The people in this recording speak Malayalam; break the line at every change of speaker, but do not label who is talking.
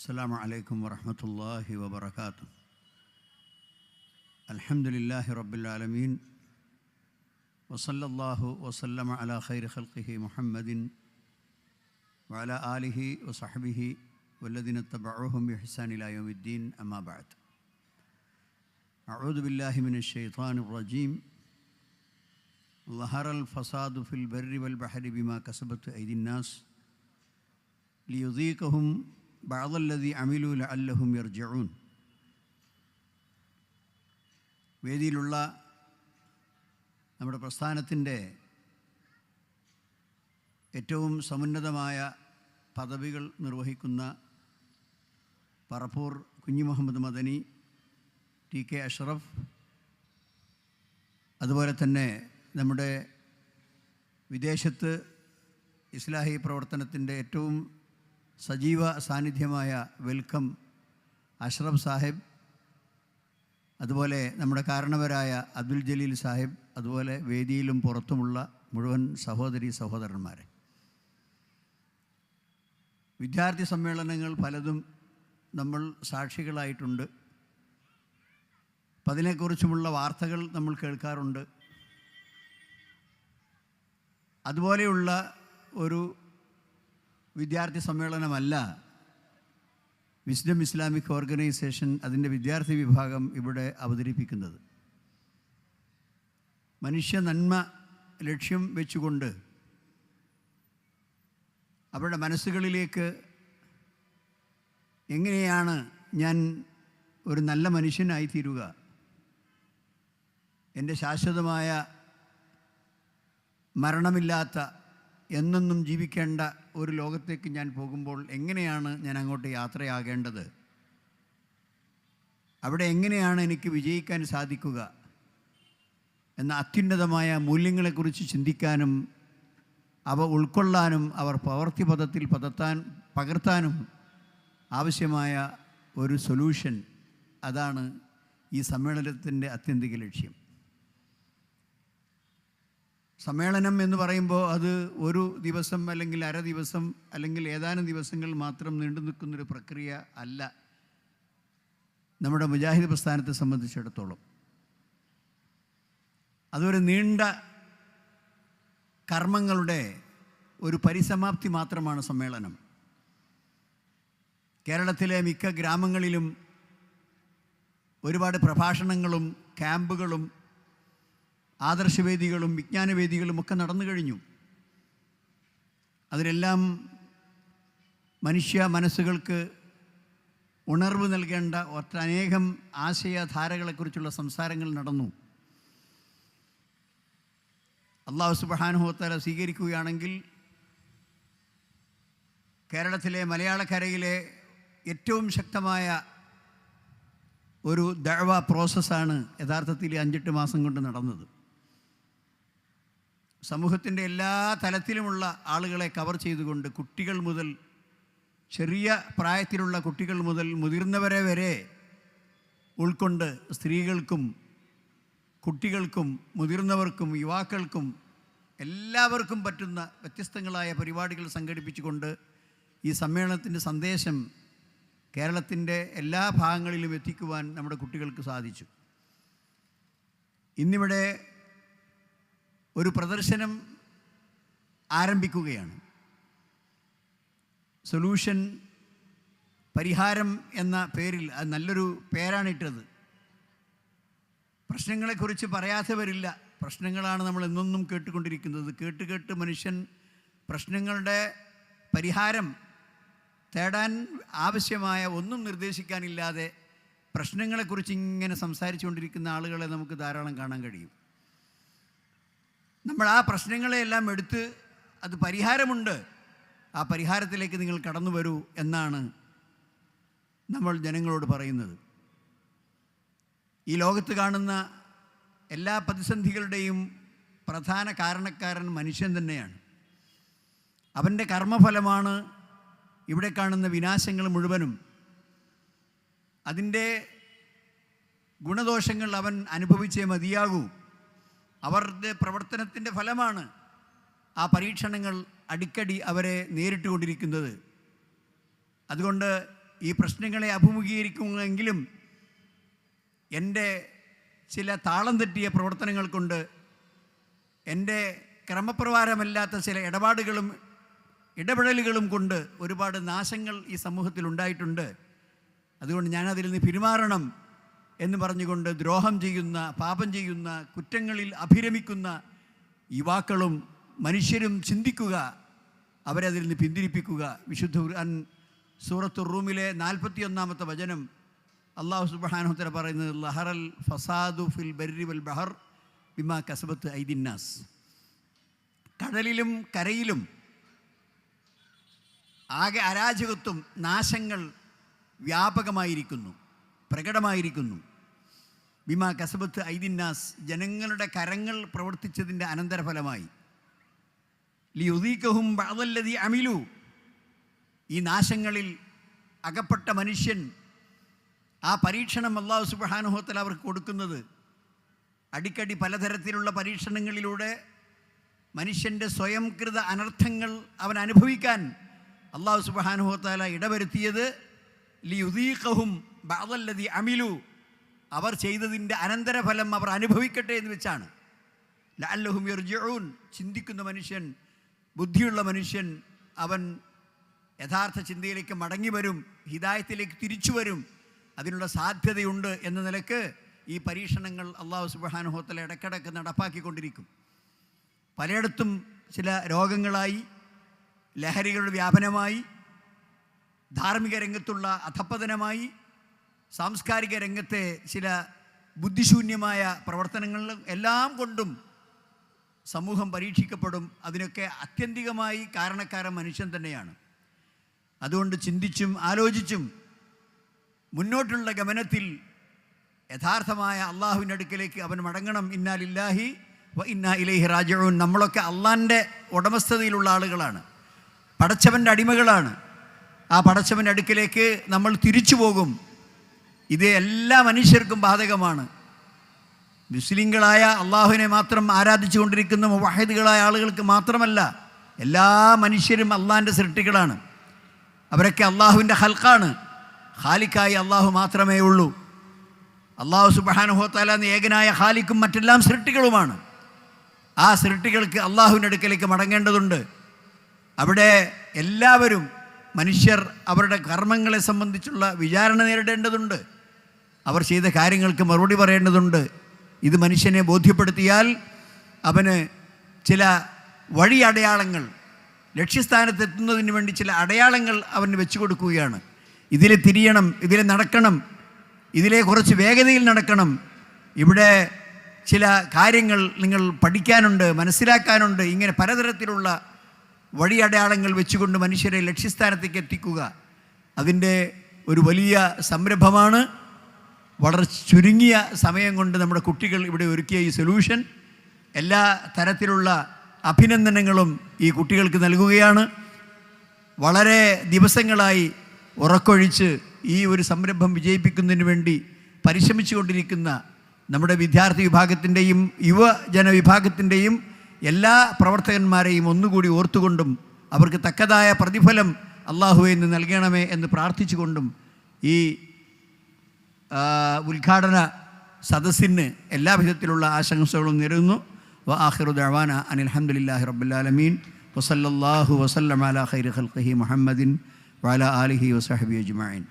السلام عليكم ورحمة الله وبركاته الحمد لله رب العالمين وصلى الله وسلم على خير خلقه محمد وعلى آله وصحبه والذين اتبعوهم بإحسان إلى يوم الدين أما بعد أعوذ بالله من الشيطان الرجيم ظهر الفساد في البر والبحر بما كسبت أيدي الناس ليذيقهم ബാദല്ലതി അമിലു അല്ലഹും യർജഊൻ വേദിയിലുള്ള നമ്മുടെ പ്രസ്ഥാനത്തിന്റെ ഏറ്റവും സമുന്നതമായ പദവികൾ നിർവഹിക്കുന്ന പറപ്പൂർ കുഞ്ഞി മുഹമ്മദ് മദനി ടി കെ അഷ്റഫ് അതുപോലെ തന്നെ നമ്മുടെ വിദേശത്ത് ഇസ്ലാഹി പ്രവർത്തനത്തിന്റെ ഏറ്റവും സജീവ സാന്നിധ്യമായ വെൽക്കം അഷ്റഫ് സാഹിബ് അതുപോലെ നമ്മുടെ കാരണവരായ അബ്ദുൽ ജലീൽ സാഹിബ് അതുപോലെ വേദിയിലും പുറത്തുമുള്ള മുഴുവൻ സഹോദരി സഹോദരന്മാരെ. വിദ്യാർത്ഥി സമ്മേളനങ്ങൾ പലതും നമ്മൾ സാക്ഷികളായിട്ടുണ്ട്. അതിനെക്കുറിച്ചുമുള്ള വാർത്തകൾ നമ്മൾ കേൾക്കാറുണ്ട്. അതുപോലെയുള്ള ഒരു വിദ്യാർത്ഥി സമ്മേളനമല്ല. വിസ്ഡം ഇസ്ലാമിക് ഓർഗനൈസേഷൻ അതിന്റെ വിദ്യാർത്ഥി വിഭാഗം ഇവിടെ അവതരിപ്പിക്കുന്നത്. മനുഷ്യ നന്മ ലക്ഷ്യം വെച്ചുകൊണ്ട് അവരുടെ മനസ്സുകളിലേക്ക് എങ്ങനെയാണ് ഞാൻ ഒരു നല്ല മനുഷ്യനായി തീരുക? എന്റെ ശാശ്വതമായ മരണമില്ലാത്ത എന്നെന്നും ജീവിക്കേണ്ട ഒരു ലോകത്തേക്ക് ഞാൻ പോകുമ്പോൾ എങ്ങനെയാണ് ഞാൻ അങ്ങോട്ട് യാത്രയാകേണ്ടത്? അവിടെ എങ്ങനെയാണ് എനിക്ക് വിജയിക്കാൻ സാധിക്കുക? എന്ന അത്യുന്നതമായ മൂല്യങ്ങളെക്കുറിച്ച് ചിന്തിക്കാനും അവ ഉൾക്കൊള്ളാനും അവർ പ്രവൃത്തിപഥത്തിൽ പതത്താൻ പകർത്താനും ആവശ്യമായ ഒരു സൊല്യൂഷൻ അതാണ് ഈ സമ്മേളനത്തിന്റെ അത്യന്തിക ലക്ഷ്യം. സമ്മേളനം എന്ന് പറയുമ്പോൾ അത് ഒരു ദിവസം അല്ലെങ്കിൽ അര ദിവസം അല്ലെങ്കിൽ ഏതാനും ദിവസങ്ങൾ മാത്രം നീണ്ടു നിൽക്കുന്നൊരു പ്രക്രിയ അല്ല. നമ്മുടെ മുജാഹിദ് പ്രസ്ഥാനത്തെ സംബന്ധിച്ചിടത്തോളം. അതൊരു നീണ്ട കർമ്മങ്ങളുടെ ഒരു പരിസമാപ്തി മാത്രമാണ് സമ്മേളനം. കേരളത്തിലെ മിക്ക ഗ്രാമങ്ങളിലും ഒരുപാട് പ്രഭാഷണങ്ങളും ക്യാമ്പുകളും ആദർശവേദികളും വിജ്ഞാനവേദികളും ഒക്കെ നടന്നു കഴിഞ്ഞു. അതിലെല്ലാം മനുഷ്യ മനസ്സുകൾക്ക് ഉണർവ് നൽകേണ്ട ഒട്ടനേകം ആശയധാരകളെക്കുറിച്ചുള്ള സംസാരങ്ങൾ നടന്നു. അള്ളാഹു സുബാനുഹോത്തല സ്വീകരിക്കുകയാണെങ്കിൽ കേരളത്തിലെ മലയാളക്കരയിലെ ഏറ്റവും ശക്തമായ ഒരു ദഴവ പ്രോസസ്സാണ് യഥാർത്ഥത്തിൽ അഞ്ചെട്ട് മാസം കൊണ്ട് നടന്നത്. സമൂഹത്തിന്റെ എല്ലാ തലത്തിലുമുള്ള ആളുകളെ കവർ ചെയ്തുകൊണ്ട് കുട്ടികൾ മുതൽ ചെറിയ പ്രായത്തിലുള്ള കുട്ടികൾ മുതൽ മുതിർന്നവരെ വരെ ഉൾക്കൊണ്ട് സ്ത്രീകൾക്കും കുട്ടികൾക്കും മുതിർന്നവർക്കും യുവാക്കൾക്കും എല്ലാവർക്കും പറ്റുന്ന വ്യത്യസ്തങ്ങളായ പരിപാടികൾ സംഘടിപ്പിച്ചുകൊണ്ട് ഈ സമ്മേളനത്തിന്റെ സന്ദേശം കേരളത്തിന്റെ എല്ലാ ഭാഗങ്ങളിലും എത്തിക്കുവാൻ നമ്മുടെ കുട്ടികൾക്ക് സാധിച്ചു. ഇന്നിവിടെ ഒരു പ്രദർശനം ആരംഭിക്കുകയാണ്. സൊല്യൂഷൻ പരിഹാരം എന്ന പേരിൽ അത് നല്ലൊരു പേരാണിട്ടത് പ്രശ്നങ്ങളെക്കുറിച്ച് പറയാത്തവരില്ല. പ്രശ്നങ്ങളാണ് നമ്മൾ എന്നൊന്നും കേട്ടുകൊണ്ടിരിക്കുന്നത്. കേട്ട് കേട്ട് മനുഷ്യൻ പ്രശ്നങ്ങളുടെ പരിഹാരം തേടാൻ ആവശ്യമായ ഒന്നും നിർദ്ദേശിക്കാനില്ലാതെ പ്രശ്നങ്ങളെക്കുറിച്ച് ഇങ്ങനെ സംസാരിച്ചുകൊണ്ടിരിക്കുന്ന ആളുകളെ നമുക്ക് ധാരാളം കാണാൻ കഴിയും. നമ്മൾ ആ പ്രശ്നങ്ങളെയെല്ലാം എടുത്ത് അത് പരിഹാരമുണ്ട്. ആ പരിഹാരത്തിലേക്ക് നിങ്ങൾ കടന്നു വരൂ എന്നാണ് നമ്മൾ ജനങ്ങളോട് പറയുന്നത്. ഈ ലോകത്ത് കാണുന്ന എല്ലാ പ്രതിസന്ധികളുടെയും പ്രധാന കാരണക്കാരൻ മനുഷ്യൻ തന്നെയാണ്. അവന്റെ കർമ്മഫലമാണ് ഇവിടെ കാണുന്ന വിനാശങ്ങൾ മുഴുവനും. അതിന്റെ ഗുണദോഷങ്ങൾ അവൻ അനുഭവിച്ചേ മതിയാകൂ. അവരുടെ പ്രവർത്തനത്തിന്റെ ഫലമാണ് ആ പരീക്ഷണങ്ങൾ അടിക്കടി അവരെ നേരിട്ടുകൊണ്ടിരിക്കുന്നത്. അതുകൊണ്ട് ഈ പ്രശ്നങ്ങളെ അഭിമുഖീകരിക്കുമെങ്കിലും എന്റെ ചില താളം തെറ്റിയ പ്രവർത്തനങ്ങൾ കൊണ്ട് എന്റെ ക്രമപ്രകാരമല്ലാത്ത ചില ഇടപാടുകളും ഇടപെടലുകളും കൊണ്ട് ഒരുപാട് നാശങ്ങൾ ഈ സമൂഹത്തിൽ ഉണ്ടായിട്ടുണ്ട്. അതുകൊണ്ട് ഞാനതിൽ നിന്ന് പിന്മാറണം. എന്ന് പറഞ്ഞുകൊണ്ട് ദ്രോഹം ചെയ്യുന്ന പാപം ചെയ്യുന്ന കുറ്റങ്ങളിൽ അഭിരമിക്കുന്ന യുവാക്കളും മനുഷ്യരും ചിന്തിക്കുക അവരെ അതിൽ നിന്ന് പിന്തിരിപ്പിക്കുക. വിശുദ്ധ ഖുർആൻ സൂറത്തു റൂമിലെ നാൽപ്പത്തിയൊന്നാമത്തെ വചനം അള്ളാഹു സുബാനുത്തര പറയുന്നത് ലഹറൽ ഫസാദു ഫിൽ ബർരി വൽ ബഹർ ബിമാ കസബത്ത് ഐദിന്നാസ്. കടലിലും കരയിലും ആകെ അരാജകത്വം നാശങ്ങൾ വ്യാപകമായിരിക്കുന്നു പ്രകടമായിരിക്കുന്നു. ബിമാ കസബത്ത് ഐദിന്നാസ് ജനങ്ങളുടെ കരങ്ങൾ പ്രവർത്തിച്ചതിന്റെ അനന്തരഫലമായി. ലിയുദീക്കഹും ബാദല്ലതി അമിലു. ഈ നാശങ്ങളിൽ അകപ്പെട്ട മനുഷ്യൻ ആ പരീക്ഷണം അള്ളാഹു സുബാനുഹത്തിൽ അവർക്ക് കൊടുക്കുന്നത് അടിക്കടി പലതരത്തിലുള്ള പരീക്ഷണങ്ങളിലൂടെ മനുഷ്യന്റെ സ്വയംകൃത അനർത്ഥങ്ങൾ അവൻ അനുഭവിക്കാൻ അള്ളാഹു സുബാനുഹത്താല ഇടവരുത്തിയത് ലിയുദീഖഹും ബാദല്ലതി അമിലു. അവർ ചെയ്തതിന്റെ അനന്തരഫലം അവർ അനുഭവിക്കട്ടെ എന്ന് വെച്ചാണ്. യർജിഊൻ. ചിന്തിക്കുന്ന മനുഷ്യൻ ബുദ്ധിയുള്ള മനുഷ്യൻ അവൻ യഥാർത്ഥ ചിന്തയിലേക്ക് മടങ്ങി വരും ഹിദായത്തിലേക്ക് തിരിച്ചു വരും. അതിനുള്ള സാധ്യതയുണ്ട് എന്ന നിലയ്ക്ക് ഈ പരീക്ഷണങ്ങൾ അള്ളാഹു സുബാനുഹോത്തല ഇടയ്ക്കിടയ്ക്ക് നടപ്പാക്കിക്കൊണ്ടിരിക്കും. പലയിടത്തും ചില രോഗങ്ങളായി ലഹരികളുടെ വ്യാപനമായി ധാർമ്മിക രംഗത്തുള്ള അധപ്പതനമായി സാംസ്കാരിക രംഗത്തെ ചില ബുദ്ധിശൂന്യമായ പ്രവർത്തനങ്ങളിലും എല്ലാം കൊണ്ടും സമൂഹം പരീക്ഷിക്കപ്പെടും. അതിനൊക്കെ അത്യന്തികമായി കാരണക്കാരൻ മനുഷ്യൻ തന്നെയാണ്. അതുകൊണ്ട് ചിന്തിച്ചും ആലോചിച്ചും മുന്നോട്ടുള്ള ഗമനത്തിൽ യഥാർത്ഥമായ അള്ളാഹുവിന്റെ അടുക്കിലേക്ക് അവൻ മടങ്ങണം. ഇന്നാലില്ലാഹി വ ഇന്നാ ഇലൈഹി രാജവും നമ്മളൊക്കെ അള്ളാന്റെ ഉടമസ്ഥതയിലുള്ള ആളുകളാണ്. പടച്ചവന്റെ അടിമകളാണ്. ആ പടച്ചവന്റെ അടുക്കിലേക്ക് നമ്മൾ തിരിച്ചു പോകും. ഇത് എല്ലാ മനുഷ്യർക്കും ബാധകമാണ്. മുസ്ലിങ്ങളായ അള്ളാഹുവിനെ മാത്രം ആരാധിച്ചു കൊണ്ടിരിക്കുന്ന മുവാഹിദുകളായ ആളുകൾക്ക് മാത്രമല്ല എല്ലാ മനുഷ്യരും അള്ളാഹിന്റെ സൃഷ്ടികളാണ്. അവരൊക്കെ അള്ളാഹുവിന്റെ ഹൽക്കാണ് ഹാലിക്കായി അള്ളാഹു മാത്രമേ ഉള്ളൂ. അള്ളാഹു എന്ന ഏകനായ ഹാലിക്കും മറ്റെല്ലാം സൃഷ്ടികളുമാണ്. ആ സൃഷ്ടികൾക്ക് അള്ളാഹുവിന്റെ അടുക്കലേക്ക് മടങ്ങേണ്ടതുണ്ട്. അവിടെ എല്ലാവരും മനുഷ്യർ അവരുടെ കർമ്മങ്ങളെ സംബന്ധിച്ചുള്ള വിചാരണ നേരിടേണ്ടതുണ്ട്. അവർ ചെയ്ത കാര്യങ്ങൾക്ക് മറുപടി പറയേണ്ടതുണ്ട്. ഇത് മനുഷ്യനെ ബോധ്യപ്പെടുത്തിയാൽ അവന് ചില വഴി അടയാളങ്ങൾ ലക്ഷ്യസ്ഥാനത്തെത്തുന്നതിന് വേണ്ടി ചില അടയാളങ്ങൾ അവന് വെച്ചു കൊടുക്കുകയാണ്. ഇതിലെ തിരിയണം ഇതിലെ നടക്കണം ഇതിലെ കുറച്ച് വേഗതയിൽ നടക്കണം. ഇവിടെ ചില കാര്യങ്ങൾ നിങ്ങൾ പഠിക്കാനുണ്ട് മനസ്സിലാക്കാനുണ്ട്. ഇങ്ങനെ പലതരത്തിലുള്ള വഴി അടയാളങ്ങൾ വെച്ചുകൊണ്ട് മനുഷ്യരെ ലക്ഷ്യസ്ഥാനത്തേക്ക് എത്തിക്കുക. അതിന്റെ ഒരു വലിയ സംരംഭമാണ്. വളരെ ചുരുങ്ങിയ സമയം കൊണ്ട് നമ്മുടെ കുട്ടികൾ ഇവിടെ ഒരുക്കിയ ഈ സൊല്യൂഷൻ എല്ലാ തരത്തിലുള്ള അഭിനന്ദനങ്ങളും ഈ കുട്ടികൾക്ക് നൽകുകയാണ്. വളരെ ദിവസങ്ങളായി ഉറക്കൊഴിച്ച് ഈ ഒരു സംരംഭം വിജയിപ്പിക്കുന്നതിന് വേണ്ടി പരിശ്രമിച്ചു കൊണ്ടിരിക്കുന്ന നമ്മുടെ വിദ്യാർത്ഥി വിഭാഗത്തിന്റെയും യുവജന വിഭാഗത്തിന്റെയും എല്ലാ പ്രവർത്തകന്മാരെയും ഒന്നുകൂടി ഓർത്തുകൊണ്ടും അവർക്ക് തക്കതായ പ്രതിഫലം അള്ളാഹുവിന് നിന്ന് നൽകണമേ എന്ന് പ്രാർത്ഥിച്ചുകൊണ്ടും ഈ ഉദ്ഘാടന സദസ്സിന് എല്ലാ വിധത്തിലുള്ള ആശംസകളും നേരുന്നു. വ ആഹിറു ദഅവാന അനിൽ അഹമ്മദില്ലാഹി റബ്ബിൽ ആലമീൻ. വസല്ലല്ലാഹു വസല്ലം അലാ ഖൈരി ഖൽഖി മുഹമ്മദിൻ വഅലാ ആലിഹി വസഹബി അജ്മഈൻ.